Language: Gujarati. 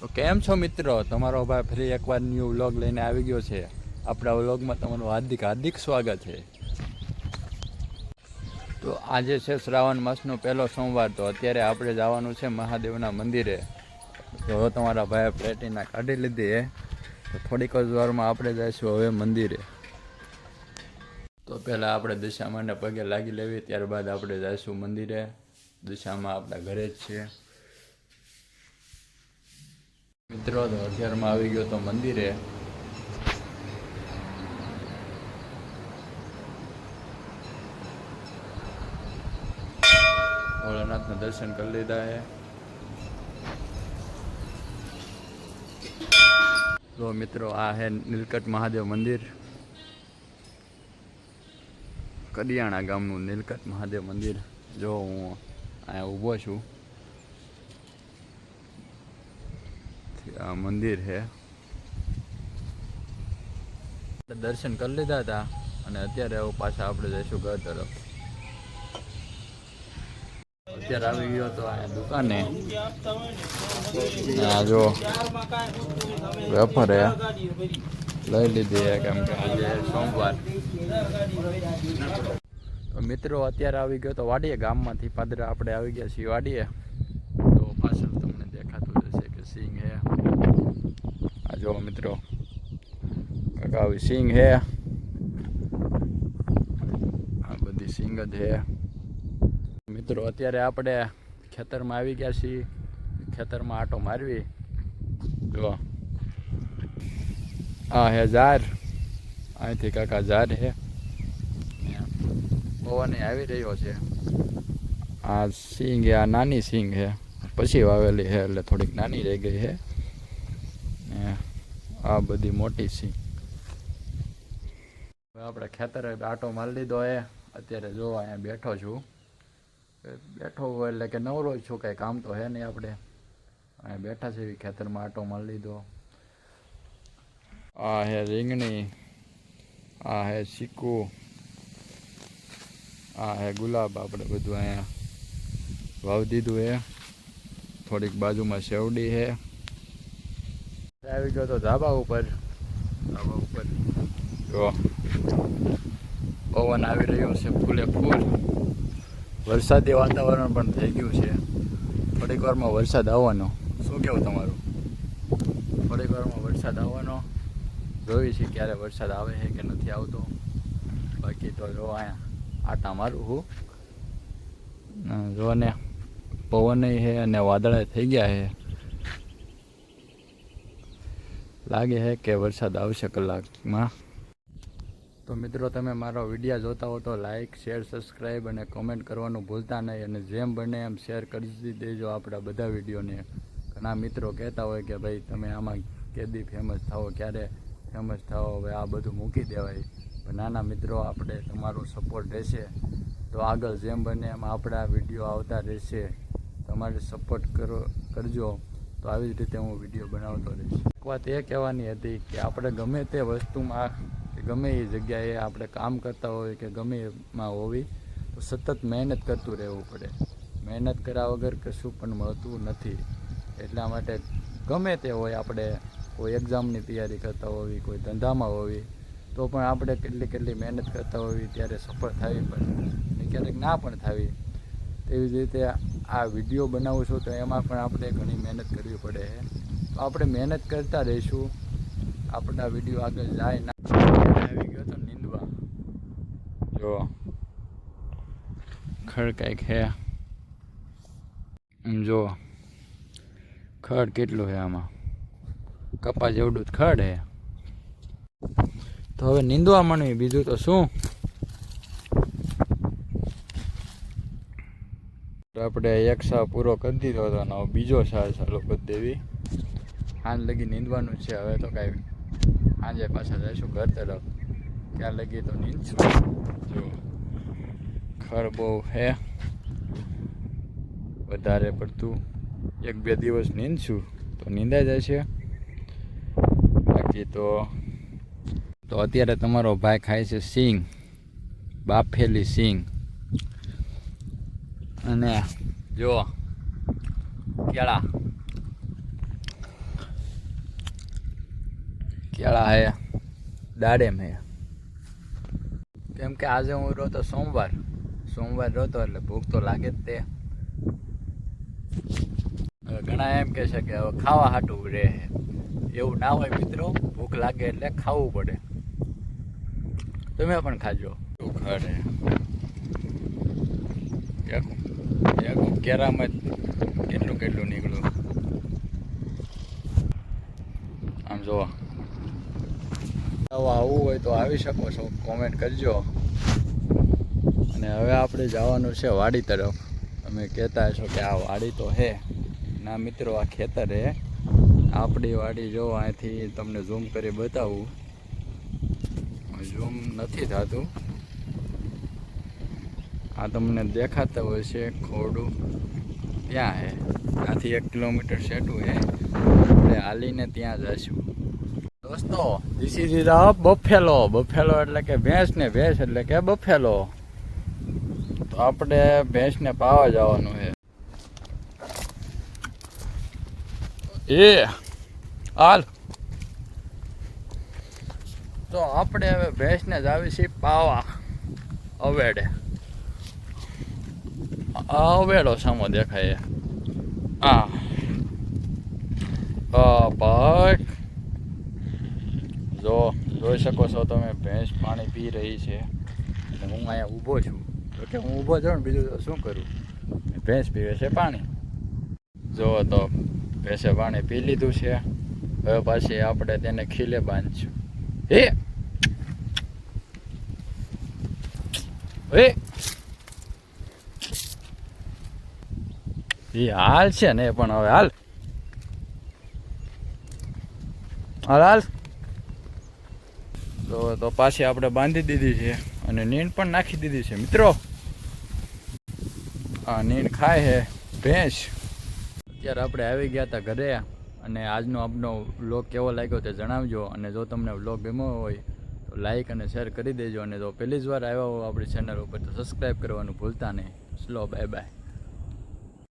તો કેમ છો મિત્રો? તમારો ભાઈ ફરી એકવાર ન્યૂ વ્લોગ લઈને આવી ગયો છે. આપણા વ્લોગમાં તમારું હાર્દિક હાર્દિક સ્વાગત છે. તો આજે છે શ્રાવણ માસનો પહેલો સોમવાર, તો અત્યારે આપણે જવાનું છે મહાદેવના મંદિરે. તો તમારા ભાઈએ પ્લેટિના કાઢી લીધી તો થોડીક જ વારમાં આપણે જઈશું હવે મંદિરે. તો પહેલાં આપણે દિશામાંને પગે લાગી લેવી, ત્યારબાદ આપણે જઈશું મંદિરે. દિશામાં આપણા ઘરે જ છીએ. મિત્રો, તો અત્યારમાં આવી ગયો તો મંદિરે. ભોળાનાથના દર્શન કરી લીધા છે તો મિત્રો, આ હે નીલકંઠ મહાદેવ મંદિર. કડિયાણા ગામનું નીલકંઠ મહાદેવ મંદિર. જો હું અહીંયા ઊભો છું. મંદિર છે. દર્શન કરી લીધા હતા અને અત્યારે પાછા આપણે જઈશું ઘર તરફ. અત્યારે આવી ગયો તો અહીંયા દુકાને. આ જો વેફર લઈ લીધી કેમ કે આજે સોમવાર. મિત્રો, અત્યારે આવી ગયો તો વાડીએ ગામમાંથી. પાદરા આપણે આવી ગયા છીએ વાડીએ તો પાછળ તમને દેખાતું જશે કે સિંગ હે આ જો મિત્રો આવી સિંગ હે આ બધી સિંગ જ હે મિત્રો, અત્યારે આપણે ખેતરમાં આવી ગયા છીએ. ખેતરમાં આટો મારવી. જો. આ હે ઝાર. અહીંથી કાકા ઝાર હે. પવન આવી રહ્યો છે. આ સિંગ આ નાની સિંગ હે. પછી વાવેલી છે એટલે થોડીક નાની રહી ગઈ છે આ બધી મોટી સિંગ હવે આપણે ખેતરે આટો મારી લીધો એ અત્યારે જો અહીંયા બેઠો છું. બેઠો હોય એટલે કે નવરો જ છું, કાંઈ કામ તો હે નહીં આપણે. અહીંયા બેઠા છે, ખેતરમાં આટો મારી લીધો. આ હે રીંગણી, આ હે ચીકુ, આ હે ગુલાબ. આપણે બધું અહીંયા વાવી દીધું હે. થોડીક બાજુમાં શેવડી હે. આવી ગયો તો ધાબા ઉપર. ધાબા ઉપર. જો. પવન આવી રહ્યો છે, ફૂલે ફૂલ. વરસાદી વાતાવરણ પણ થઈ ગયું છે. થોડીક વારમાં વરસાદ આવવાનો. શું કેવું તમારું? થોડીક વારમાં વરસાદ આવવાનો. જોઈ છે ક્યારે વરસાદ આવે છે કે નથી આવતો. બાકી તો જો અહીંયા આટા મારું હું જો ને પવન છે અને વાદળા થઈ ગયા છે. લાગે છે કે વરસાદ આવશે કલાકમાં? તો મિત્રો, તમે મારો વીડિયો જોતા હો તો લાઇક શેર સબસ્ક્રાઈબ અને કોમેન્ટ કરવાનું ભૂલતા નહીં અને જેમ બને એમ શેર કરી દેજો આપણા બધા વિડીયોને. ઘણા મિત્રો કહેતા હોય કે ભાઈ, તમે આમાં કેદી ફેમસ થાઓ? ક્યારે ફેમસ થાઓ? હવે આ બધું મૂકી દેવાય. પણ નાના મિત્રો, આપણે તમારો સપોર્ટ રહેશે. તો આગળ જેમ બને એમ આપણા વીડિયો આવતા રહેશે. તમારે સપોર્ટ કરો, કરજો. તો આવી જ રીતે હું વીડિયો બનાવતો રહીશ. એક વાત એ કહેવાની હતી કે આપણે ગમે તે વસ્તુમાં, કે ગમે એ જગ્યાએ આપણે કામ કરતા હોય કે ગમે એમાં હોવી, તો સતત મહેનત કરતું રહેવું પડે. મહેનત કર્યા વગર કશું પણ મળતું નથી. એટલા માટે ગમે તે હોય આપણે કોઈ એક્ઝામની તૈયારી કરતા હોવી, કોઈ ધંધામાં હોવી, તો પણ આપણે કેટલી કેટલી મહેનત કરતા હોવી ત્યારે સફળ થવી પડે અને ક્યારેક ના પણ થવી. તેવી જ રીતે આ વીડિયો બનાવું છું, તો એમાં પણ આપણે ઘણી મહેનત કરવી પડે. છે તો આપણે મહેનત કરતા રહીશું. આપણા વીડિયો આગળ જાય ના. આવી ગયો તો નીંદવા. જો ખડ કંઈક હે. જો ખડ કેટલું છે આમાં? કપા જેવડું જ ખડ હે. તો હવે નીંદવા માંડવી. બીજું તો શું તો આપણે એક શાહ પૂરો કરી દીધો હતો અને બીજો શાહ ચાલુ કરી દેવી હાલ લગી નીંદવાનું છે, હવે તો કાંઈ સાંજે પાછા જઈશું ઘર તરફ. ત્યાં લગી તો નીંદશું. જો ખર બહુ હે વધારે પડતું એક બે દિવસ નીંદશું, તો નીંદાઈ જાય છે બાકી તો તો અત્યારે તમારો ભાઈ ખાય છે સિંગ, બાફેલી સિંગ. અને જો કેળા. કેળા હે. દાડેમ હે કેમ કે આજે હું રહ્યો તો સોમવાર. સોમવાર રહ્યો તો એટલે ભૂખ તો લાગે જ તે. ઘણા એમ કહે છે કે હવે ખાવા હાટું રહે. એવું ના હોય મિત્રો, ભૂખ લાગે એટલે ખાવું પડે. તમે પણ ખાજો. એક કેરામાં કેટલું કેટલું નીકળ્યું? આમ જોવા. આવું હોય તો આવી શકો છો. કોમેન્ટ કરજો. અને હવે આપણે જવાનું છે વાડી તરફ. તમે કહેતા છો કે આ વાડી તો હે. ના મિત્રો, આ ખેતર હે. આપણી વાડી જો અહીંથી તમને ઝૂમ કરી બતાવું. ઝૂમ નથી થતું. આ તમને દેખાતા હોય છે ખોડું. ત્યાં હે. ત્યાંથી એક કિલોમીટર સેટું હે. આપણે હાલીને ત્યાં જઈશું દોસ્તો this is is buffalo buffalo એટલે કે ભેંસ ને ભેંસ એટલે કે બફેલો તો આપણે ભેંસને પાવા જવાનું છે એ, હાલ. તો આપણે હવે ભેંસને જ આવી છીએ પાવા અવેડે. અવેડો સામો દેખાય આ પાક જો જોઈ શકો છો તમે ભેંસ પાણી પી રહી છે. અને હું અહીંયા ઊભો છું. તો કે હું ઊભો છું ને બીજું શું કરું? ભેંસ પીવે છે પાણી. જો તો ભેંસે પાણી પી લીધું છે. હવે પાછી આપણે તેને ખીલે બાંધશું. હે! એ એ હાલ છે ને પણ હવે હાલ. હાલ હાલ. તો તો પાછી આપણે બાંધી દીધી છે અને નીંદ પણ નાખી દીધી છે, મિત્રો. આ નીંદ ખાય છે, ભેંસ. અત્યારે આપણે આવી ગયા હતા ઘરે અને આજનો આપનો વ્લોગ કેવો લાગ્યો તે જણાવજો અને જો તમને વ્લોગ ગમ્યો હોય તો લાઈક અને શેર કરી દેજો અને જો પહેલી જ વાર આવ્યા હો આપણી ચેનલ ઉપર તો સબસ્ક્રાઈબ કરવાનું ભૂલતા નહીં. Slow bye bye